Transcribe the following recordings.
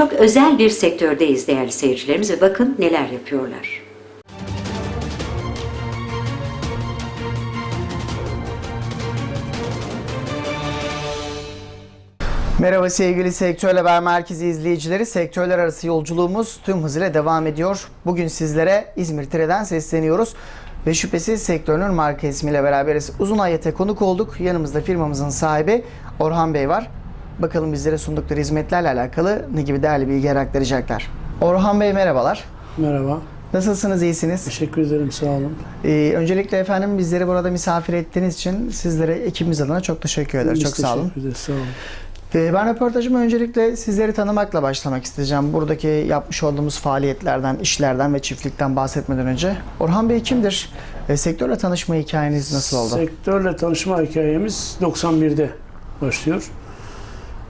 Çok özel bir sektördeyiz değerli seyircilerimiz ve bakın neler yapıyorlar. Merhaba sevgili Sektör Haber Merkezi izleyicileri. Sektörler arası yolculuğumuz tüm hızıyla devam ediyor. Bugün sizlere İzmir Tire'den sesleniyoruz. Ve şüphesiz sektörünün marka ismiyle beraberiz. Uzun ayete konuk olduk. Yanımızda firmamızın sahibi Orhan Bey var. Bakalım bizlere sundukları hizmetlerle alakalı ne gibi değerli bilgiler aktaracaklar. Orhan Bey merhabalar. Merhaba. Nasılsınız, iyisiniz? Teşekkür ederim. Sağ olun. Ee, öncelikle efendim bizleri burada misafir ettiğiniz için sizlere ekibimiz adına çok teşekkür ederiz. Biz Çok sağ olun. Teşekkür ederiz. Sağ olun. Ee, Ben röportajıma öncelikle sizleri tanımakla başlamak isteyeceğim. Buradaki yapmış olduğumuz faaliyetlerden, işlerden ve çiftlikten bahsetmeden önce. Orhan Bey kimdir? E, sektörle tanışma hikayeniz nasıl oldu? Sektörle tanışma hikayemiz 91'de başlıyor.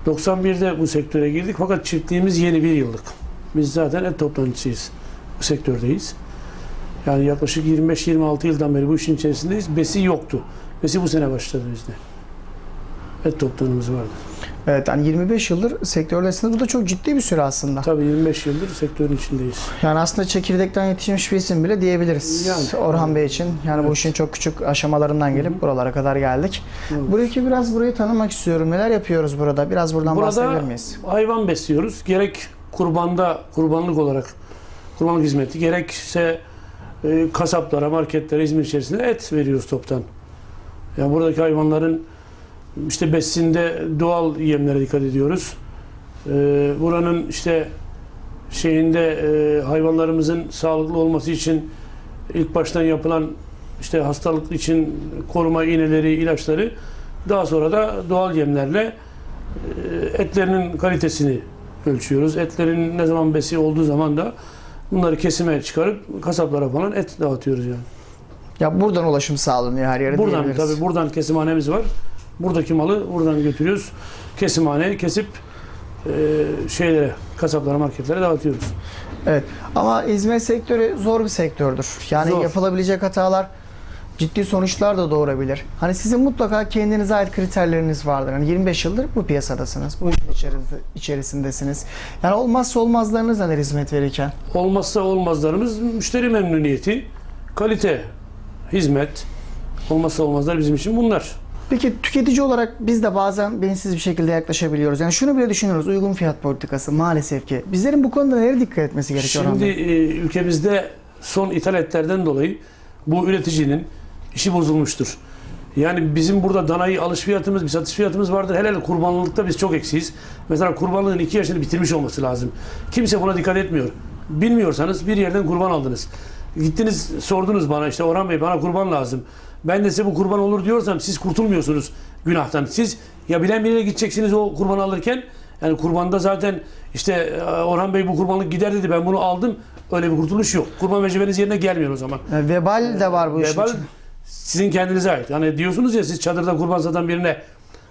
91'de bu sektöre girdik fakat çiftliğimiz yeni bir yıllık. Biz zaten et toptancısıyız. Bu sektördeyiz. Yani yaklaşık 25-26 yıldan beri bu işin içerisindeyiz. Besi yoktu. Besi bu sene başladı bizde. Et toptanımız vardı. Evet, yani 25 yıldır sektördesiniz. Bu da çok ciddi bir süre aslında. Tabii 25 yıldır sektörün içindeyiz. Yani aslında çekirdekten yetişmiş bir isim bile diyebiliriz. Yani. Orhan Bey için. Yani bu Evet. işin çok küçük aşamalarından gelip buralara kadar geldik. Evet. Buradaki biraz burayı tanımak istiyorum. Neler yapıyoruz burada? Biraz buradan bahsedebilir Burada miyiz? hayvan besliyoruz. Gerek kurbanda, kurbanlık olarak kurbanlık hizmeti, gerekse e, kasaplara, marketlere, İzmir içerisinde et veriyoruz toptan. Yani buradaki hayvanların işte besinde doğal yemlere dikkat ediyoruz. E, buranın işte şeyinde e, hayvanlarımızın sağlıklı olması için ilk baştan yapılan işte hastalık için koruma iğneleri, ilaçları daha sonra da doğal yemlerle e, etlerinin kalitesini ölçüyoruz. Etlerin ne zaman besi olduğu zaman da bunları kesime çıkarıp kasaplara falan et dağıtıyoruz yani. Ya buradan ulaşım sağlanıyor her yere Buradan tabii buradan kesimhanemiz var. Buradaki malı buradan götürüyoruz. Kesimhaneye kesip e, şeylere, kasaplara, marketlere dağıtıyoruz. Evet ama hizmet sektörü zor bir sektördür. Yani Zor. yapılabilecek hatalar ciddi sonuçlar da doğurabilir. Hani sizin mutlaka kendinize ait kriterleriniz vardır. Hani 25 yıldır bu piyasadasınız. Bu işin içerisinde, içerisindesiniz. Yani olmazsa olmazlarınız neler hizmet verirken? Olmazsa olmazlarımız müşteri memnuniyeti, kalite, hizmet. Olmazsa olmazlar bizim için bunlar. Peki tüketici olarak biz de bazen bensiz bir şekilde yaklaşabiliyoruz. Yani şunu bile düşünüyoruz. Uygun fiyat politikası maalesef ki. Bizlerin bu konuda nereye dikkat etmesi gerekiyor? Şimdi e, ülkemizde son ithalatlerden dolayı bu üreticinin işi bozulmuştur. Yani bizim burada danayı alış fiyatımız, bir satış fiyatımız vardır. Helal kurbanlıkta biz çok eksiyiz. Mesela kurbanlığın iki yaşını bitirmiş olması lazım. Kimse buna dikkat etmiyor. Bilmiyorsanız bir yerden kurban aldınız. Gittiniz sordunuz bana işte Orhan Bey bana kurban lazım. Ben de size bu kurban olur diyorsam siz kurtulmuyorsunuz günahtan. Siz ya bilen birine gideceksiniz o kurban alırken yani kurbanda zaten işte e, Orhan Bey bu kurbanlık gider dedi ben bunu aldım. Öyle bir kurtuluş yok. Kurban vecibeniz yerine gelmiyor o zaman. Yani vebal de var bu işin Vebal için. sizin kendinize ait. Hani diyorsunuz ya siz çadırda kurban satan birine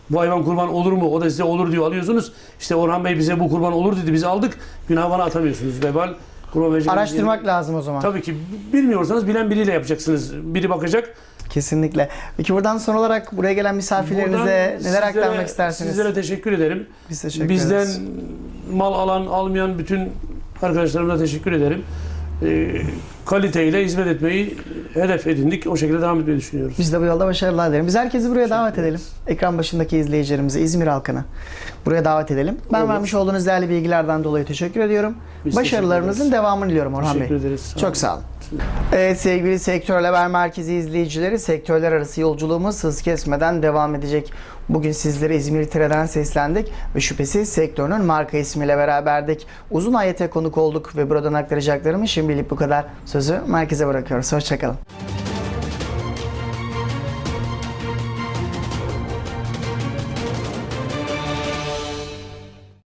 bu hayvan kurban olur mu? O da size olur diyor alıyorsunuz. İşte Orhan Bey bize bu kurban olur dedi biz aldık. Günah bana atamıyorsunuz. Vebal kurban Araştırmak yerine- lazım o zaman. Tabii ki bilmiyorsanız bilen biriyle yapacaksınız. Biri bakacak. Kesinlikle. Peki buradan son olarak buraya gelen misafirlerinize Buradan neler sizlere- aktarmak istersiniz? Sizlere teşekkür ederim. Biz teşekkür Bizden ederiz. mal alan, almayan bütün arkadaşlarıma teşekkür ederim. Ee, kaliteyle hizmet etmeyi hedef edindik. O şekilde devam etmeyi düşünüyoruz. Biz de bu yolda başarılar dilerim. Biz herkesi buraya davet edelim. Ekran başındaki izleyicilerimizi, İzmir halkını buraya davet edelim. Ben Olur. vermiş olduğunuz değerli bilgilerden dolayı teşekkür ediyorum. Biz Başarılarınızın teşekkür devamını diliyorum Orhan Teşekkür Bey. ederiz. Sağ Çok sağ olun. Evet sevgili Sektör Haber Merkezi izleyicileri, sektörler arası yolculuğumuz hız kesmeden devam edecek. Bugün sizlere İzmir Tire'den seslendik ve şüphesiz sektörünün marka ismiyle beraberdik. Uzun ayete konuk olduk ve buradan aktaracaklarımı şimdilik bu kadar. Sözü merkeze bırakıyoruz. Hoşçakalın.